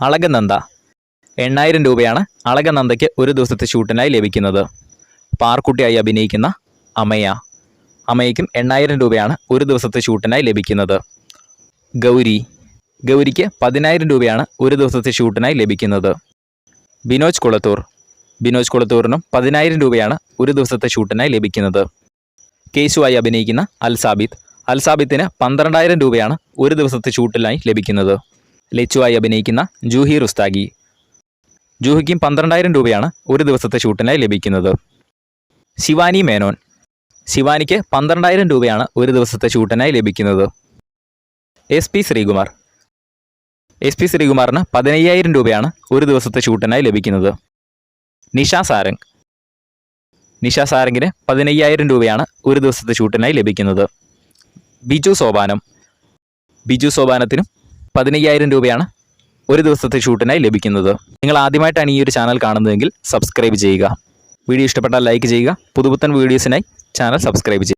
അളകനന്ദ. എണ്ണായിരം രൂപയാണ് അളകനന്ദയ്ക്ക് ഒരു ദിവസത്തെ ഷൂട്ടിനായി ലഭിക്കുന്നത്. പാർക്കുട്ടിയായി അഭിനയിക്കുന്ന അമയ. അമയ്ക്കും എണ്ണായിരം രൂപയാണ് ഒരു ദിവസത്തെ ഷൂട്ടിനായി ലഭിക്കുന്നത്. ഗൗരി. ഗൗരിക്ക് പതിനായിരം രൂപയാണ് ഒരു ദിവസത്തെ ഷൂട്ടിനായി ലഭിക്കുന്നത്. ബിനോജ് കുളത്തൂർ. ബിനോജ് കുളത്തൂറിനും പതിനായിരം രൂപയാണ് ഒരു ദിവസത്തെ ഷൂട്ടിനായി ലഭിക്കുന്നത്. കേശുവായി അഭിനയിക്കുന്ന അൽസാബിത്ത്. അൽസാബിത്തിന് പന്ത്രണ്ടായിരം രൂപയാണ് ഒരു ദിവസത്തെ ഷൂട്ടിനായി ലഭിക്കുന്നത്. ലച്ചുവായി അഭിനയിക്കുന്ന ജൂഹി റുസ്താഗി. ജൂഹിക്കും പന്ത്രണ്ടായിരം രൂപയാണ് ഒരു ദിവസത്തെ ഷൂട്ടിനായി ലഭിക്കുന്നത്. ശിവാനി മേനോൻ. ശിവാനിക്ക് പന്ത്രണ്ടായിരം രൂപയാണ് ഒരു ദിവസത്തെ ഷൂട്ടിനായി ലഭിക്കുന്നത്. S P Sreekumar. S P ശ്രീകുമാറിന് പതിനയ്യായിരം രൂപയാണ് ഒരു ദിവസത്തെ ഷൂട്ടിനായി ലഭിക്കുന്നത്. നിഷ സാരംഗ്. നിഷ സാരംഗിന് പതിനയ്യായിരം രൂപയാണ് ഒരു ദിവസത്തെ ഷൂട്ടിനായി ലഭിക്കുന്നത്. ബിജു സോപാനം. ബിജു സോപാനത്തിനും പതിനയ്യായിരം രൂപയാണ് ഒരു ദിവസത്തെ ഷൂട്ടിനായി ലഭിക്കുന്നത്. നിങ്ങൾ ആദ്യമായിട്ടാണ് ഈ ഒരു ചാനൽ കാണുന്നതെങ്കിൽ സബ്സ്ക്രൈബ് ചെയ്യുക. വീഡിയോ ഇഷ്ടപ്പെട്ടാൽ ലൈക്ക് ചെയ്യുക. പുതുപുത്തൻ വീഡിയോസിനായി ചാനൽ സബ്സ്ക്രൈബ് ചെയ്യുക.